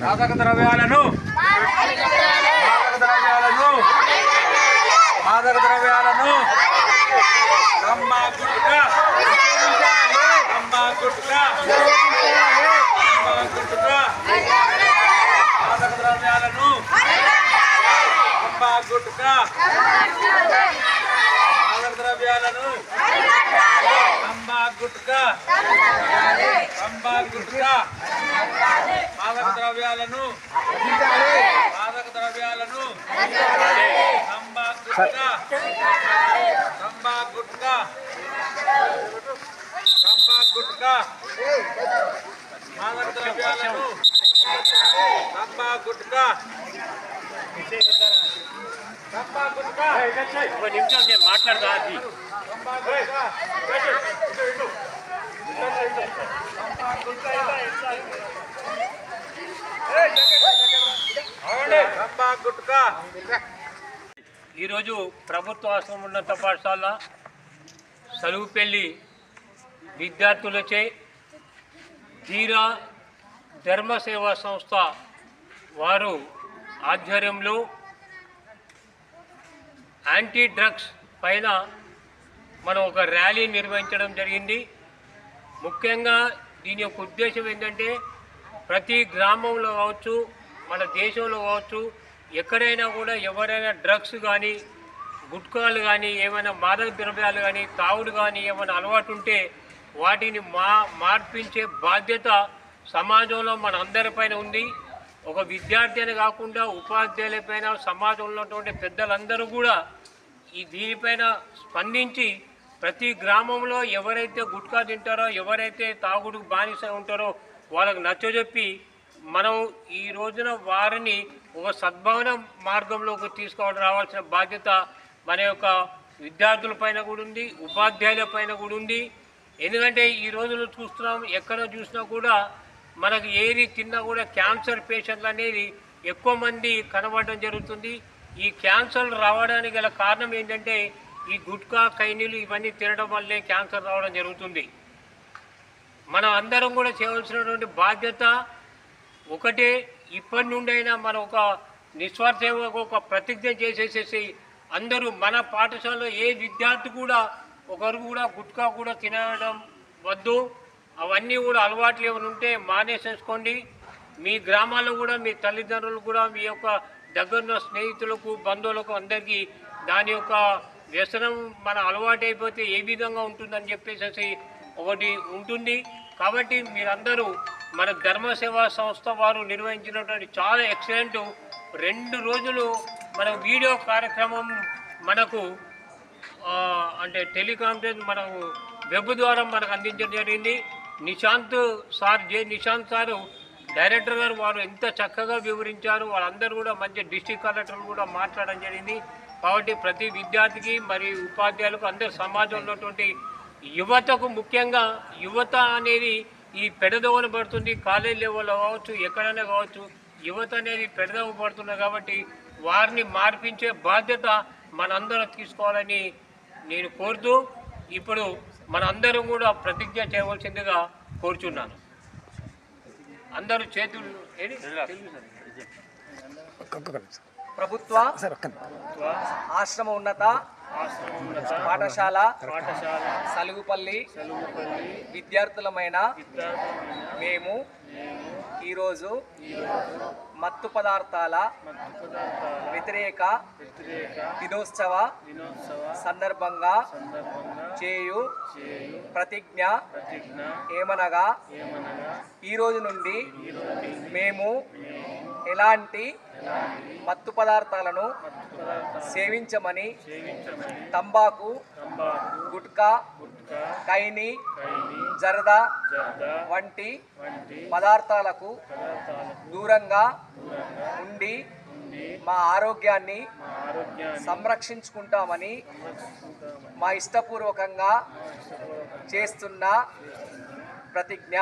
మాదక ద్రవ్యాలను మాదక ద్రవ్యాలను మాదక ద్రవ్యాలను రంబా మాదక ద్రవ్యాలను రంబా గుట్కా మాదక ద్రవ్యాలను గుట్కా రంబా గుట్కా మాదక ద్రవ్యాలను మాదక ద్రవ్యాలను రంబా గుట్కా రంబా గుట్కా రంబా గుట్కా మాదక ద్రవ్యాలను రంబా గుట్కా ఒక నిమిషం నేను మాట్లాడదా అది రంబా గుట్కా రంబా గుట్కా ఈరోజు ప్రభుత్వ ఆశ్రమం ఉన్నత పాఠశాల సలువుపల్లి విద్యార్థులచే ధీరా ధర్మ సేవా సంస్థ వారు ఆధ్వర్యంలో యాంటీ డ్రగ్స్ పైన మనం ఒక ర్యాలీ నిర్వహించడం జరిగింది. ముఖ్యంగా దీని యొక్క ఉద్దేశం ఏంటంటే ప్రతి గ్రామంలో కావచ్చు మన దేశంలో కావచ్చు ఎక్కడైనా కూడా ఎవరైనా డ్రగ్స్ కానీ గుట్కాలు కానీ ఏమైనా మాదక ద్రవ్యాలు కానీ తాగుడు కానీ ఏమైనా అలవాటు ఉంటే వాటిని మా మార్పించే బాధ్యత సమాజంలో మన అందరిపైన ఉంది. ఒక విద్యార్థి అని కాకుండా ఉపాధ్యాయులపైన సమాజంలో ఉన్నటువంటి పెద్దలందరూ కూడా ఈ దీనిపైన స్పందించి ప్రతి గ్రామంలో ఎవరైతే గుట్కా తింటారో ఎవరైతే తాగుడు బానిస ఉంటారో వాళ్ళకు నచ్చజెప్పి మనం ఈ రోజున వారిని ఒక సద్భావన మార్గంలోకి తీసుకోవడం రావాల్సిన బాధ్యత మన యొక్క విద్యార్థుల పైన కూడా ఉంది ఉపాధ్యాయుల పైన కూడా ఉంది. ఎందుకంటే ఈ రోజుల్లో చూస్తున్నాం ఎక్కడ చూసినా కూడా మనకు ఏది తిన్నా కూడా క్యాన్సర్ పేషెంట్లు అనేది ఎక్కువ మంది కనబడడం జరుగుతుంది. ఈ క్యాన్సర్ రావడానికి గల కారణం ఏంటంటే ఈ గుట్కా కైనీలు ఇవన్నీ తినడం వల్లే క్యాన్సర్ రావడం జరుగుతుంది. మనం అందరం కూడా చేయవలసినటువంటి బాధ్యత ఒకటే. ఇప్పటి నుండైనా మనం ఒక నిస్వార్థంగా ఒక ప్రతిజ్ఞ చేసేసేసి అందరూ మన పాఠశాలలో ఏ విద్యార్థి కూడా ఒకరు కూడా గుట్కా కూడా తినడం వద్దు. అవన్నీ కూడా అలవాట్లు ఏమైనా ఉంటే మానేసేసుకోండి. మీ గ్రామాల్లో కూడా మీ తల్లిదండ్రులు కూడా మీ యొక్క దగ్గరున్న స్నేహితులకు బంధువులకు అందరికీ దాని యొక్క వ్యసనం మన అలవాటు అయిపోతే ఏ విధంగా ఉంటుందని చెప్పేసి ఒకటి ఉంటుంది. కాబట్టి మీరందరూ మన ధర్మ సేవా సంస్థ వారు నిర్వహించినటువంటి చాలా ఎక్సలెంట్ రెండు రోజులు మన వీడియో కార్యక్రమం మనకు అంటే టెలికాన్ఫరెన్స్ మనకు వెబ్ ద్వారా మనకు అందించడం జరిగింది. Nishant sir J Nishant sir director గారు వారు ఎంత చక్కగా వివరించారు. వాళ్ళందరూ కూడా మంచి డిస్టిక్ కలెక్టర్లు కూడా మాట్లాడడం జరిగింది. కాబట్టి ప్రతి విద్యార్థికి మరియు ఉపాధ్యాయులకు అందరు సమాజంలో ఉన్నటువంటి యువతకు ముఖ్యంగా యువత అనేది ఈ పెడదోవన పడుతుంది కాలేజ్ లెవెల్లో కావచ్చు ఎక్కడైనా కావచ్చు యువత అనేది పెడదవ పడుతుంది కాబట్టి వారిని మార్పించే బాధ్యత మనందరం తీసుకోవాలని నేను కోరుతూ ఇప్పుడు మనందరం కూడా ప్రతిజ్ఞ చేయవలసిందిగా కోరుచున్నాను. అందరూ చేతులు ఏది? ప్రభుత్వ ఆశ్రమ ఉన్నత పాఠశాల పాఠశాల సలుగుపల్లి విద్యార్థులమైన మేము ఈరోజు మత్తు పదార్థాల మత్తు పదార్థాల వ్యతిరేక దినోత్సవ సందర్భంగా సందర్భంగా చేయు ప్రతిజ్ఞ ప్రతిజ్ఞ ఏమనగా ఏమనగా ఈ రోజు నుండి ఈరోజు మేము ఎలాంటి మత్తు పదార్థాలను సేవించమని? తంబాకు గుట్కా కైని జరదా వంటి పదార్థాలకు దూరంగా ఉండి మా ఆరోగ్యాన్ని సంరక్షించుకుంటామని మా ఇష్టపూర్వకంగా చేస్తున్న ప్రతిజ్ఞ.